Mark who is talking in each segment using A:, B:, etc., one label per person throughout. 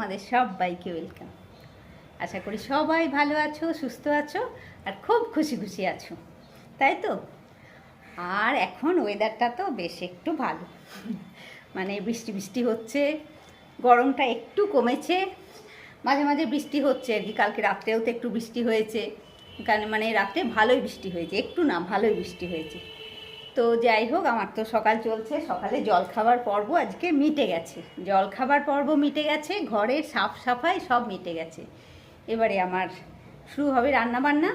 A: তোমাদের সবাইকে ওয়েলকাম আশা করি সবাই ভালো আছো, সুস্থ আছো, আর খুব খুশি খুশি আছো। তাই তো? আর এখন ওয়েদারটা তো বেশ একটু ভালো। মানে বৃষ্টি বৃষ্টি হচ্ছে, গরমটা একটু কমেছে, মাঝে মাঝে বৃষ্টি হচ্ছে আর কি। কালকে রাত্রেও তো একটু বৃষ্টি হয়েছে। কারণ মানে রাত্রে ভালোই বৃষ্টি হয়েছে, একটু না, ভালোই বৃষ্টি হয়েছে। তো যাই হোক, আমার তো সকাল চলছে। সকালে জল খাবার পর্ব আজকে মিটে গেছে। জল খাবার পর্ব মিটে গেছে, ঘরের সাফ সাফাই সব মিটে গেছে। এবারে আমার শুরু হবে রান্না বান্না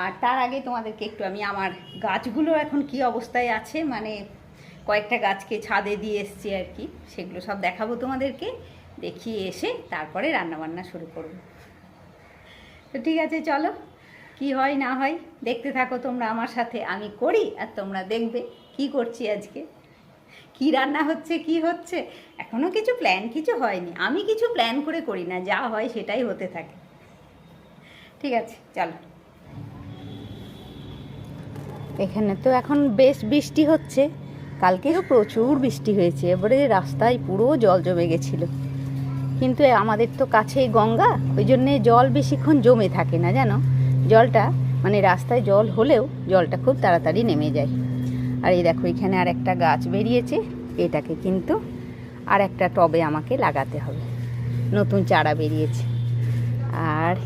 A: আর তার আগে তোমাদেরকে একটু আমি, আমার গাছগুলো এখন কি অবস্থায় আছে মানে কয়েকটা গাছকে ছাদে দিয়ে এসছি আর কি, সেগুলো সব দেখাবো তোমাদেরকে। দেখিয়ে এসে তারপরে রান্নাবান্না শুরু করব। তো ঠিক আছে, চলো। কি হয় না হয় দেখতে থাকো তোমরা আমার সাথে। আমি করি আর তোমরা দেখবে কি করছি আজকে। কি রান্না হচ্ছে, কি হচ্ছে? এখনও কিছু প্ল্যান কিছু হয়নি। আমি কিছু প্ল্যান করে করি না, যা হয় সেটাই হতে থাকে। ঠিক আছে, চলো। এখানে তো এখন বেশ বৃষ্টি হচ্ছে। কালকেও প্রচুর বৃষ্টি হয়েছে। এবারে রাস্তায় পুরো জল জমে গেছিল। কিন্তু আমাদের তো কাছেই গঙ্গা, ওই জন্যে জল বেশিক্ষণ জমে থাকে না, জানো? জলটা মানে রাস্তায় জল হলেও জলটা খুব তাড়াতাড়ি নেমে যায়। আর এই দেখো, এখানে আর একটা গাছ বেরিয়েছে, এটাকে কিন্তু আর একটা টবে আমাকে লাগাতে হবে। নতুন চারা বেরিয়েছে। আর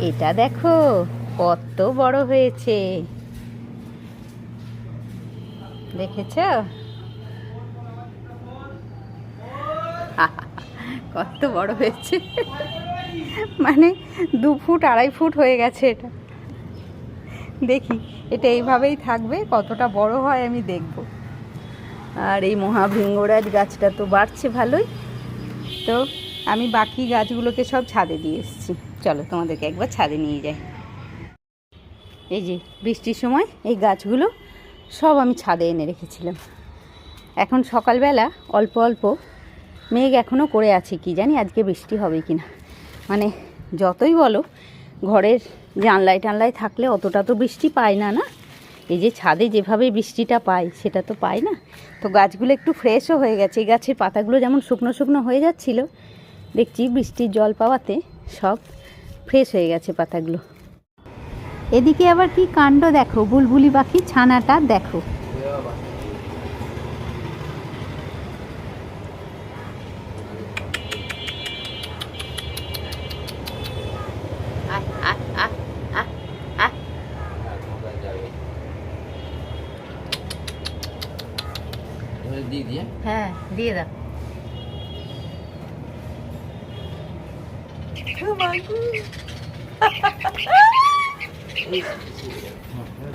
A: এটা দেখো, কত বড় হয়েছে। দেখেছ? কত বড় হয়েছে। মানে দু ফুট, আড়াই ফুট হয়ে গেছে এটা। দেখি, এটা এইভাবেই থাকবে, কতটা বড় হয় আমি দেখব। আর এই মহাভৃঙ্গরাজ গাছটা তো বাড়ছে ভালোই। তো আমি বাকি গাছগুলোকে সব ছাদে দিয়ে এসেছি। চলো তোমাদেরকে একবার ছাদে নিয়ে যাই। এই যে বৃষ্টির সময় এই গাছগুলো সব আমি ছাদে এনে রেখেছিলাম। এখন সকালবেলা অল্প অল্প মেঘ এখনও করে আছে, কি জানি আজকে বৃষ্টি হবে কি না মানে যতই বলো, ঘরের জানলায় টানলায় থাকলে অতটা তো বৃষ্টি পায় না না? এই যে ছাদে যেভাবে বৃষ্টিটা পাই সেটা তো পায় না? তো গাছগুলো একটু ফ্রেশও হয়ে গেছে। এই গাছের পাতাগুলো যেমন শুকনো শুকনো হয়ে যাচ্ছিল, দেখছি বৃষ্টির জল পাওয়াতে সব ফ্রেশ হয়ে গেছে পাতাগুলো। এদিকে আবার কি কাণ্ড দেখো? বুলবুলি পাখি ছানাটা দেখো।
B: দিয়ে
A: দাও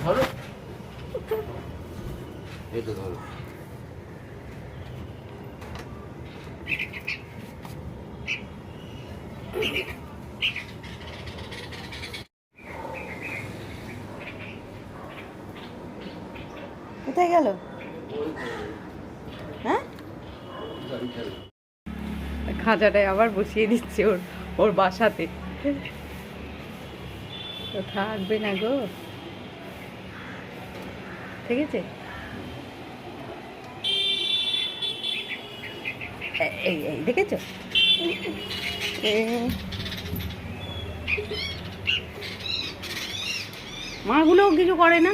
B: ধরো এটা ধরো
A: খাঁচাটায় আবার বসিয়ে দিচ্ছে ওর ওর বাসাতে। তো থাকবে না গো। ঠিক আছে? এই এই দেখেছ। মাগুলোও কিছু করে না?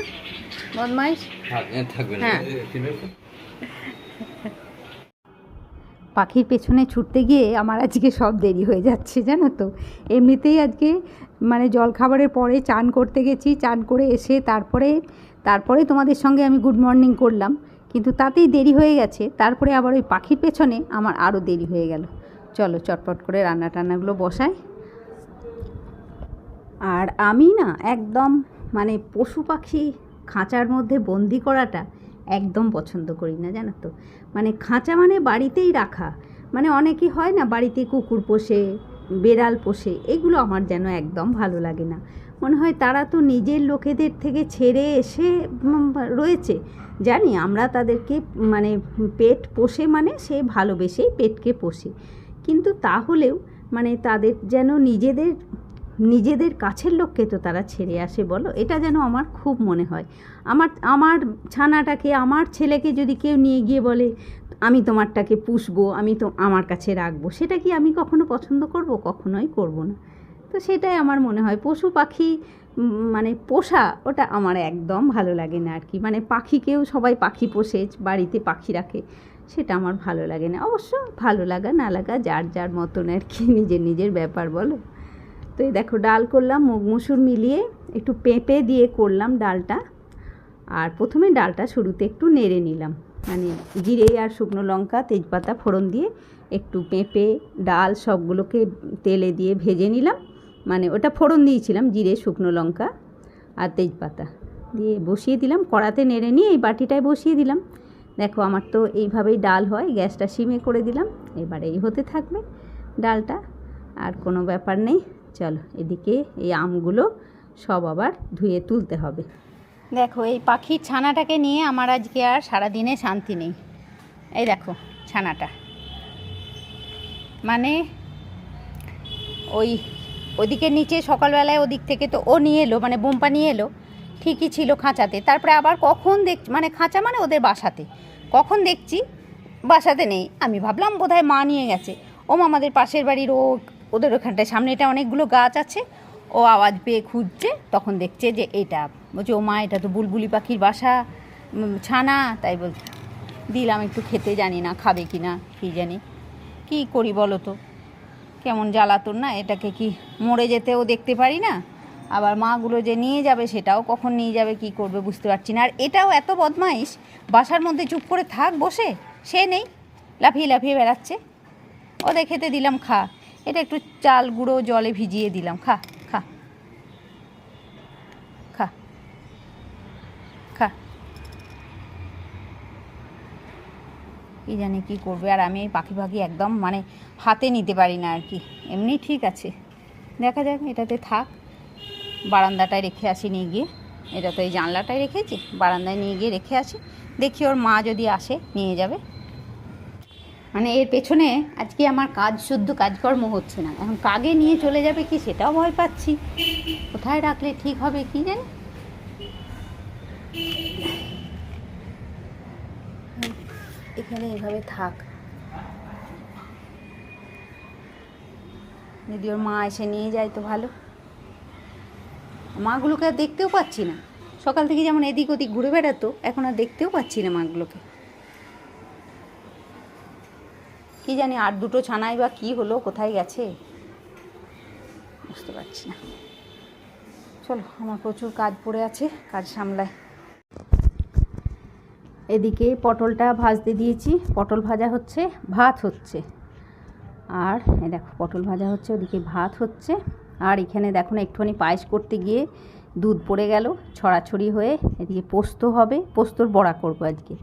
A: বদমাইশ?
B: থাক থাকবে না।
A: হ্যাঁ। পাখির পেছনে ছুটতে গিয়ে আমার আজকে সব দেরি হয়ে যাচ্ছে, জানো তো। এমনিতেই আজকে মানে জল খাবারের পরে চান করতে গেছি, চান করে এসে তারপরে তারপরে তোমাদের সঙ্গে আমি গুড মর্নিং করলাম। কিন্তু তাতেই দেরি হয়ে গেছে, তারপরে আবার ওই পাখির পেছনে আমার আরও দেরি হয়ে গেল। চলো চটপট করে রান্না টান্নাগুলো বসাই। আর আমি না একদম মানে পশু পাখি খাঁচার মধ্যে বন্দি করাটা একদম পছন্দ করি না, জানো তো। মানে খাঁচা মানে বাড়িতেই রাখা। মানে অনেকে হয় না, বাড়িতে কুকুর পোষে, বেড়াল পোষে, এগুলো আমার যেন একদম ভালো লাগে না। মনে হয় তারা তো নিজের লোকেদের থেকে ছেড়ে এসে রয়েছে। জানি, আমরা তাদেরকে মানে পেট পোষে মানে সে ভালোবেসেই পেটকে পোষে। কিন্তু তাহলেও মানে তাদের যেন নিজেদের নিজেদের কাছের লোককে তো তারা ছেড়ে আসে, বলো? এটা যেন আমার খুব মনে হয়। আমার আমার ছানাটাকে, আমার ছেলেকে যদি কেউ নিয়ে গিয়ে বলে, আমি তোমারটাকে পুষবো, আমি তো আমার কাছে রাখব, সেটা কি আমি কখনো পছন্দ করব? কখনোই করব না। তো সেটাই আমার মনে হয়। পশু পাখি মানে পোষা, ওটা আমার একদম ভালো লাগে না আর কি। মানে পাখিকেও সবাই পাখি পোষে, বাড়িতে পাখি রাখে, সেটা আমার ভালো লাগে না। অবশ্য ভালো লাগা না লাগা, যার যার মতন আর কি, নিজের নিজের ব্যাপার, বলো? তো এই দেখো ডাল করলাম মুগ মুসুর মিলিয়ে একটু পেঁপে দিয়ে করলাম ডালটা। আর প্রথমে ডালটা শুরুতে একটু নেড়ে নিলাম। মানে জিরে আর শুকনো লঙ্কা, তেজপাতা, ফোড়ন দিয়ে একটু পেঁপে, ডাল সবগুলোকে তেলে দিয়ে ভেজে নিলাম। মানে ওটা ফোড়ন দিয়েছিলাম, জিরে, শুকনো লঙ্কা আর তেজপাতা দিয়ে বসিয়ে দিলাম। কড়াতে নেড়ে নিয়ে এই বাটিটায় বসিয়ে দিলাম। দেখো আমার তো এইভাবেই ডাল হয়, গ্যাসটা সিমে করে দিলাম। এবার এই হতে থাকবে ডালটা, আর কোনো ব্যাপার নেই। চলো, এদিকে এই আমগুলো সব আবার ধুয়ে তুলতে হবে। দেখো, এই পাখির ছানাটাকে নিয়ে আমার আজকে আর সারাদিনে শান্তি নেই। এই দেখো, ছানাটা। মানে ওই ওদিকে নিচে সকালবেলায় ওদিক থেকে তো ও নিয়ে এলো মানে বোম্পা নিয়ে এলো, ঠিকই ছিল খাঁচাতে। তারপরে আবার কখন দেখ মানে খাঁচা মানে ওদের বাসাতে। কখন দেখছি, বাসাতে নেই। আমি ভাবলাম বোধহয় মা নিয়ে গেছে। ও আমাদের পাশের বাড়ির ও ওদের ওখানটায়। সামনেটা অনেকগুলো গাছ আছে। ও আওয়াজ পেয়ে খুঁজছে, তখন দেখছে যে এটা। বলছে ও মা এটা তো বুলবুলি পাখির বাসা। ছানা। তাই বলছে, দিলাম একটু খেতে, জানি না খাবে কি না, কী জানি। কী করি বলো তো? কেমন জ্বালাতন না, এটাকে কি মরে যেতেও দেখতে পারি না? আবার মাগুলো যে নিয়ে যাবে, সেটাও কখন নিয়ে যাবে, কি করবে বুঝতে পারছি না। আর এটাও এত বদমাইশ, বাসার মধ্যে চুপ করে থাক, বসে। সে নেই, লাফিয়ে লাফিয়ে বেড়াচ্ছে। ওদের খেতে দিলাম, খা। এটা একটু চাল গুঁড়ো জলে ভিজিয়ে দিলাম। খা খা। খা। খা। কি জানি কি করবে, আর আমি এই পাখি পাখি একদম মানে হাতে নিতে পারি না আর কি। এমনি ঠিক আছে। দেখা যাক, এটাতে থাক। বারান্দাটায় রেখে আসি নিয়ে গিয়ে। এটা তো এই জানলাটায় রেখেছি, বারান্দায় নিয়ে গিয়ে রেখে আসি। দেখি ওর মা যদি আসে, নিয়ে যাবে। মানে এর পেছনে আজকে আমার কাজ শুদ্ধ কাজকর্ম হচ্ছে না। এখন কাগে নিয়ে চলে যাবে কি সেটাও ভয় পাচ্ছি। কোথায় রাখলে ঠিক হবে কি জানি? এখানে এভাবে থাক। যদি ওর মা এসে নিয়ে যায় তো ভালো। মাগুলোকে আর দেখতেও পাচ্ছি না। সকাল থেকে যেমন এদিক ওদিক ঘুরে বেড়াতো, এখন আর দেখতেও পাচ্ছি না মাগুলোকে। কি জানি আর দুটো ছানাই বা কি হলো, কোথায় গেছে? বুঝতে পারছি না। চলো, আমার প্রচুর কাজ পড়ে আছে, কাজ সামলায়। এদিকে পটলটা ভাজতে দিয়েছি, পটল ভাজা হচ্ছে, ভাত হচ্ছে। আর এই দেখো, পটল ভাজা হচ্ছে, ওদিকে ভাত হচ্ছে। আর এখানে দেখো না, একটুখানি পায়েস করতে গিয়ে দুধ পড়ে গেল, ছড়াছড়ি হয়ে এদিকে পোস্ত হবে, পোস্তর বড়া করব আজকে।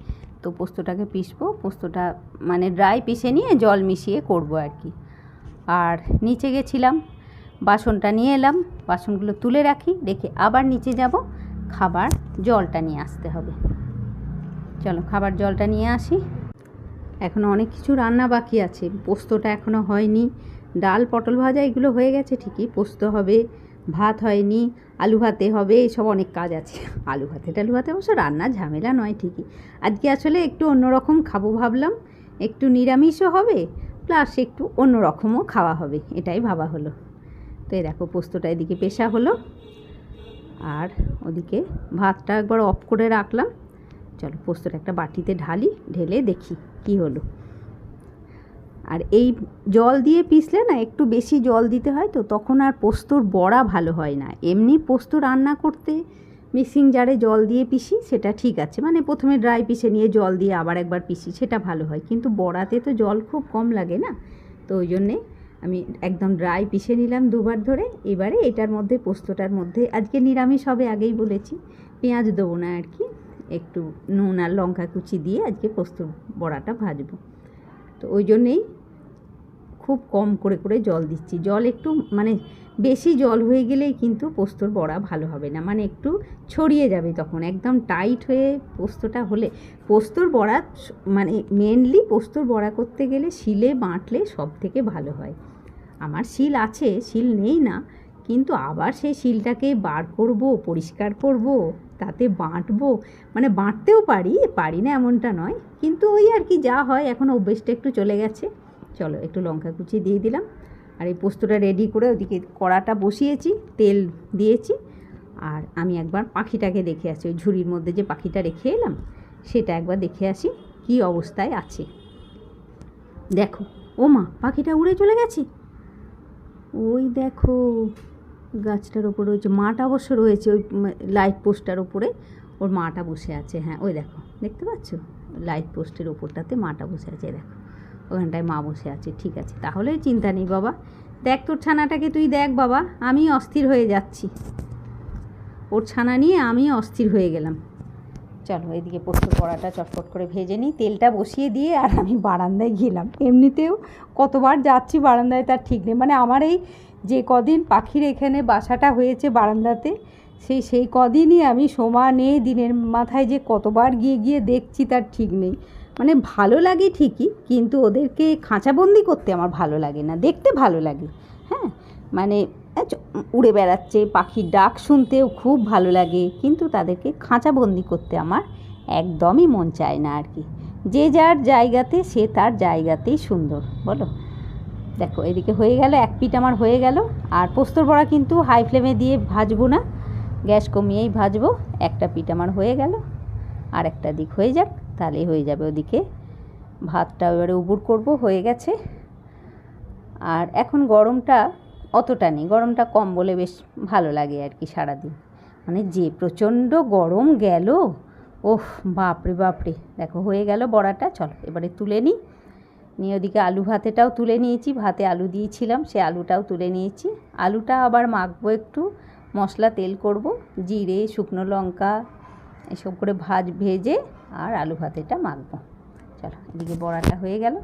A: তো পোস্তটাকে পিসবো পোস্তটা মানে ড্রাই পিষে নিয়ে জল মিশিয়ে করব আর কি। আর নিচে গেছিলাম, বাসনটা নিয়ে এলাম, বাসনগুলো তুলে রাখি, রেখে আবার নিচে যাব। খাবার জলটা নিয়ে আসতে হবে। চলো খাবার জলটা নিয়ে আসি। এখনও অনেক কিছু রান্না বাকি আছে। পোস্তটা এখনও হয়নি। ডাল, পটল ভাজা এগুলো হয়ে গেছে ঠিকই। পোস্ত হবে, ভাত হয়নি। আলু ভাতে হবে এইসব অনেক কাজ আছে। আলু ভাতে টালু ভাতে অবশ্য রান্না ঝামেলা নয় ঠিকই। আজকে আসলে একটু অন্যরকম খাব ভাবলাম, একটু নিরামিষও হবে, প্লাস একটু অন্যরকমও খাওয়া হবে, এটাই ভাবা হলো। তো এই দেখো, পোস্তটা এদিকে পেশা হলো। আর ওদিকে ভাতটা একবার অফ করে রাখলাম। চলো পোস্তটা একটা বাটিতে ঢালি, ঢেলে দেখি কি হলো। আর এই জল দিয়ে পিসলে না একটু বেশি জল দিতে হয় তো তখন আর পোস্তর বড়া ভালো হয় না। এমনি পোস্ত রান্না করতে মিক্সিং জারে জল দিয়ে পিসি, সেটা ঠিক আছে। মানে প্রথমে ড্রাই পিসে নিয়ে জল দিয়ে আবার একবার পিসি, সেটা ভালো হয়। কিন্তু বড়াতে তো জল খুব কম লাগে না। তো ওই জন্যে আমি একদম ড্রাই পিষে নিলাম দুবার ধরে। এবারে এটার মধ্যে, পোস্তটার মধ্যে, আজকে নিরামিষ হবে আগেই বলেছি, পেঁয়াজ দেবো না আর কি। একটু নুন আর লঙ্কা কুচি দিয়ে আজকে পোস্ত বড়াটা ভাজবো। তো ওই জন্যেই খুব কম করে করে জল দিচ্ছি। জল একটু মানে বেশি জল হয়ে গেলেই কিন্তু পোস্তর বড়া ভালো হবে না। মানে একটু ছড়িয়ে যাবে তখন, একদম টাইট হয়ে পোস্তটা হলে। পোস্তর বড়া মানে মেনলি পোস্তর বড়া করতে গেলে শিলে বাঁটলে সব থেকে ভালো হয়। আমার শিল আছে, শিল নেই না, কিন্তু আবার সেই শিলটাকে বার করব, পরিষ্কার করব, তাতে বাঁটবো। মানে বাঁটতেও পারি পারি না এমনটা নয়, কিন্তু ওই আর কি যা হয়, এখন অভ্যেসটা একটু চলে গেছে। চলো একটু লঙ্কা কুচি দিয়ে দিলাম। আর এই পোস্তটা রেডি করে ওদিকে কড়াটা বসিয়েছি, তেল দিয়েছি। আর আমি একবার পাখিটাকে দেখে আসি, ওই ঝুড়ির মধ্যে যে পাখিটা রেখে এলাম, সেটা একবার দেখে আসি কী অবস্থায় আছে। দেখো ও মা পাখিটা উড়ে চলে গেছে। ওই দেখো, গাছটার ওপর রয়েছে মাটা অবশ্য রয়েছে, ওই লাইট পোস্টটার ওপরে, ওর মাটা বসে আছে। হ্যাঁ ওই দেখো, দেখতে পাচ্ছ? লাইট পোস্টের ওপরটাতে মাটা বসে আছে দেখো। ওখানটায় মা বসে আছে, ঠিক আছে। তাহলে চিন্তা নেই বাবা। দেখ তোর ছানাটাকে তুই দেখ বাবা, আমি অস্থির হয়ে যাচ্ছি। ওর ছানা নিয়ে আমি অস্থির হয়ে গেলাম। চলো এদিকে পোস্ত কড়াটা চটপট করে ভেজে নিই, তেলটা বসিয়ে দিয়ে আর আমি বারান্দায় গেলাম। এমনিতেও কতবার যাচ্ছি বারান্দায় তার ঠিক নেই। মানে আমার এই যে কদিন পাখির এখানে বাসাটা হয়েছে বারান্দাতে, সেই সেই কদিনই আমি সমানে দিনের মাথায় যে কতবার গিয়ে গিয়ে দেখছি তার ঠিক নেই। মানে ভালো লাগে ঠিকই, কিন্তু ওদেরকে খাঁচাবন্দি করতে আমার ভালো লাগে না, দেখতে ভালো লাগে হ্যাঁ? মানে উড়ে বেড়াচ্ছে, পাখির ডাক শুনতেও খুব ভালো লাগে, কিন্তু তাদেরকে খাঁচাবন্দি করতে আমার একদমই মন চায় না আর কি। যে যার জায়গাতে, সে তার জায়গাতেই সুন্দর, বলো? দেখো, এদিকে হয়ে গেল, এক পিঠ আমার হয়ে গেল, আর পোস্তর বড়া কিন্তু হাই ফ্লেমে দিয়ে ভাজবো না, গ্যাস কমিয়েই ভাজবো, একটা পিঠ আমার হয়ে গেল, আর একটা দিক হয়ে যাক। তাহলেই হয়ে যাবে ওদিকে। ভাতটা এবারে উবুর করব, হয়ে গেছে। আর এখন গরমটা অতটা নেই, গরমটা কম বলে বেশ ভালো লাগে আর কি সারাদিন। মানে যে প্রচণ্ড গরম গেল, ওহ, বাপরে বাপরে। দেখো, হয়ে গেল বড়াটা, চলো এবারে তুলে নিই। নিয়ে ওদিকে আলু ভাতেটাও তুলে নিয়েছি, ভাতে আলু দিয়েছিলাম, সে আলুটাও তুলে নিয়েছি। আলুটা আবার মাখবো একটু, মশলা তেল করব, জিরে, শুকনো লঙ্কা, এসব করে ভাজ, ভেজে আর আলু ভাতেটা মাখবো। চলো, এদিকে বড়াটা হয়ে গেল।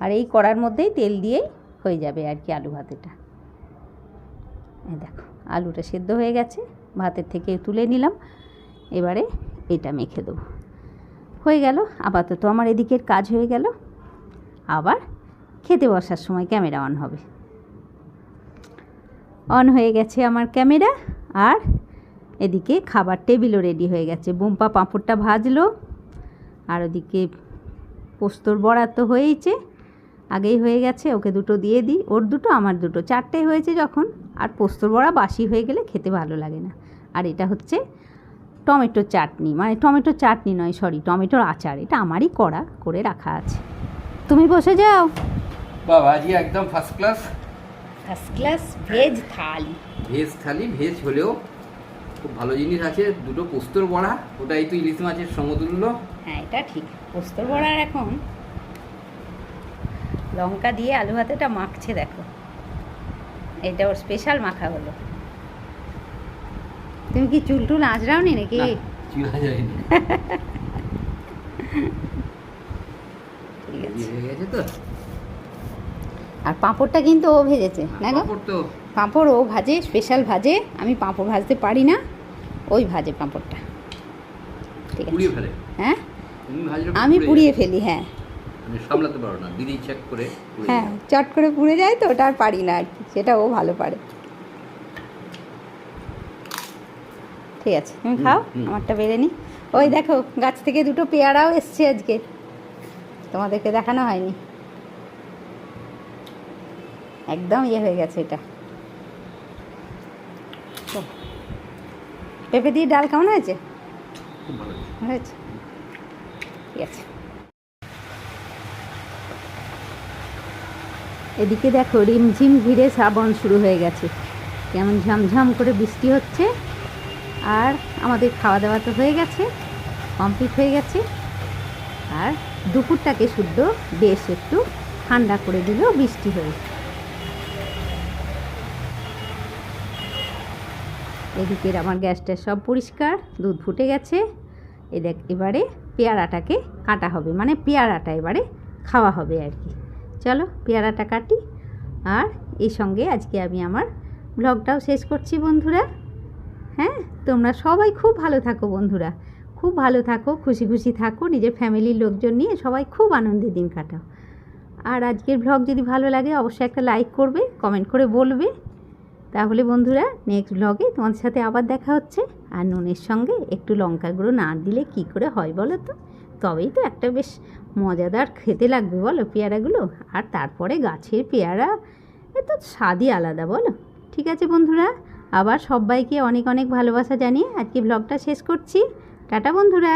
A: আর এই কড়ার মধ্যেই তেল দিয়েই হয়ে যাবে আর কি আলু ভাতেটা। দেখো, আলুটা সেদ্ধ হয়ে গেছে, ভাতের থেকে তুলে নিলাম। এবারে এটা মেখে দেবো। হয়ে গেল, আপাতত আমার এদিকের কাজ হয়ে গেল। আবার খেতে বসার সময় ক্যামেরা অন হবে। অন হয়ে গেছে আমার ক্যামেরা, আর এদিকে খাবার টেবিলও রেডি হয়ে গেছে। বোম্পা পাঁপড়টা ভাজলো আর ওদিকে পোস্তর বড়া তো হয়েইছে আগেই হয়ে গেছে ওকে দুটো দিয়ে দিই। ওর দুটো আমার দুটো। চারটে হয়েছে যখন আর পোস্তর বড়া বাসি হয়ে গেলে খেতে ভালো লাগে না। আর এটা হচ্ছে টমেটো চাটনি। মানে টমেটো চাটনি নয় সরি টমেটোর আচার। এটা আমারই করা করে রাখা আছে। তুমি বসে যাও।
B: বাবা আজকে একদম first class
A: first class veg thali.
B: Veg thali veg হলেও খুব ভালো জিনিস আছে দুটো পোস্তর বড়া ওটাই তো ইলিশ মাছের সমতুল্য।
A: হ্যাঁ এটা ঠিক। পোস্তর বড়ার এখন লঙ্কা দিয়ে আলু ভাতেটা মাখছে দেখো। এটা ওর স্পেশাল মাখা হলো। তুমি কি চুল টুল আঁচড়াও নি নাকি ঠিক আছে।
B: তো?
A: আর পাঁপড়টা কিন্তু ও ভেজেছে না গো?
B: পাঁপড়
A: ও ভাজে স্পেশাল ভাজে আমি পাঁপড় ভাজতে পারি না ওই ভাজে পাঁপড়টা। ঠিক আছে। হ্যাঁ? আমি পুড়িয়ে ফেলি হ্যাঁ।
B: সামলাতে পারো না দিদি চেক করে
A: হ্যাঁ চট করে পুড়ে যায় তো ওটা আর পারি না আর কি সেটা ও ভালো পারে। ঠিক আছে তুমি খাও আমারটা বেড়ে নি ওই দেখো গাছ থেকে দুটো পেয়ারাও এসছে আজকে। তোমাদেরকে দেখানো হয়নি। একদম ইয়ে হয়ে গেছে এটা। পেঁপে দিয়ে ডাল কেমন হয়েছে? হয়েছে। ঠিক আছে। এদিকে দেখো রিমঝিম ঘিরে শ্রাবণ শুরু হয়ে গেছে। কেমন ঝমঝম করে বৃষ্টি হচ্ছে। আর আমাদের খাওয়া দাওয়া তো হয়ে গেছে কমপ্লিট হয়ে গেছে। আর দুপুরটাকে শুদ্ধ বেশ একটু ঠান্ডা করে দিল বৃষ্টি হয়ে এদিকের আমার গ্যাসটা সব পরিষ্কার, দুধ ফুটে গেছে। এ দেখ, এবারে পেয়ারাটাকে কাটা হবে মানে পেয়ারাটা এবারে খাওয়া হবে আর কি। চলো পেয়ারাটা কাটি। আর এই সঙ্গে আজকে আমি আমার ব্লগটাও শেষ করছি বন্ধুরা। হ্যাঁ তোমরা সবাই খুব ভালো থাকো বন্ধুরা। খুব ভালো থাকো, খুশি খুশি থাকো, নিজের ফ্যামিলির লোকজন নিয়ে সবাই খুব আনন্দে দিন কাটাও। আর আজকের ব্লগ যদি ভালো লাগে, অবশ্যই একটা লাইক করবে, কমেন্ট করে বলবে। তাহলে বন্ধুরা নেক্সট ব্লগে তোমাদের সাথে আবার দেখা হচ্ছে। আর নুনের সঙ্গে একটু লঙ্কা গুঁড়ো না দিলে কী করে হয় বলো তো? তবেই তো একটা বেশ মজাদার খেতে লাগবে বলো পেয়ারাগুলো। আর তারপরে গাছের পেয়ারা, এ তো স্বাদই আলাদা বলো। ঠিক আছে বন্ধুরা, আবার সবাইকে অনেক অনেক ভালোবাসা জানিয়ে আজকে ব্লগটা শেষ করছি। টাটা বন্ধুরা!